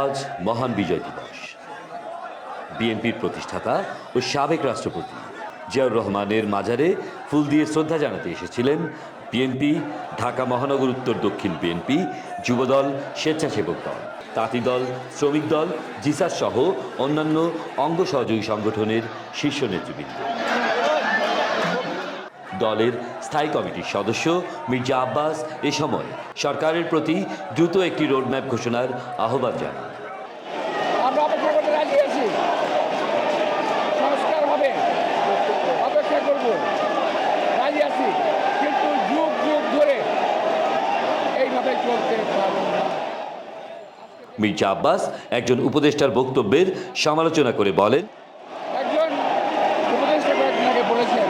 আজ মহান বিজয় দিবস। বিএনপির প্রতিষ্ঠাতা ও সাবেক রাষ্ট্রপতি জিয়াউর রহমানের মাজারে ফুল দিয়ে শ্রদ্ধা জানাতে এসেছিলেন বিএনপি, ঢাকা মহানগর উত্তর দক্ষিণ বিএনপি যুবদল, স্বেচ্ছাসেবক দল, তাঁতি দল, শ্রমিক দল জিসাস সহ অন্যান্য অঙ্গ সহযোগী সংগঠনের শীর্ষ নেতৃবৃন্দ। দলের স্থায়ী কমিটির সদস্য মির্জা আব্বাস এ সময় সরকারের প্রতি দ্রুত একটি রোডম্যাপ ঘোষণার আহ্বান জানান। মির্জা আব্বাস একজন উপদেষ্টার বক্তব্যের সমালোচনা করে বলেন একজন উপদেষ্টা বলেছেন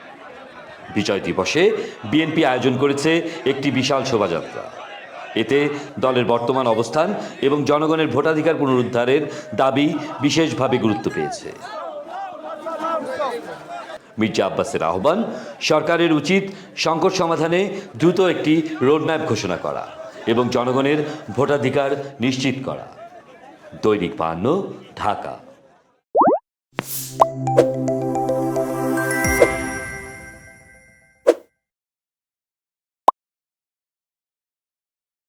বিজয় দিবসে বিএনপি আয়োজন করেছে একটি বিশাল শোভাযাত্রা। এতে দলের বর্তমান অবস্থান এবং জনগণের ভোটাধিকার পুনরুদ্ধারের দাবি বিশেষভাবে গুরুত্ব পেয়েছে। মির্জা আব্বাসের আহ্বান, সরকারের উচিত সংকট সমাধানে দ্রুত একটি রোডম্যাপ ঘোষণা করা এবং জনগণের ভোটাধিকার নিশ্চিত করা। দৈনিক পান্ন ঢাকা।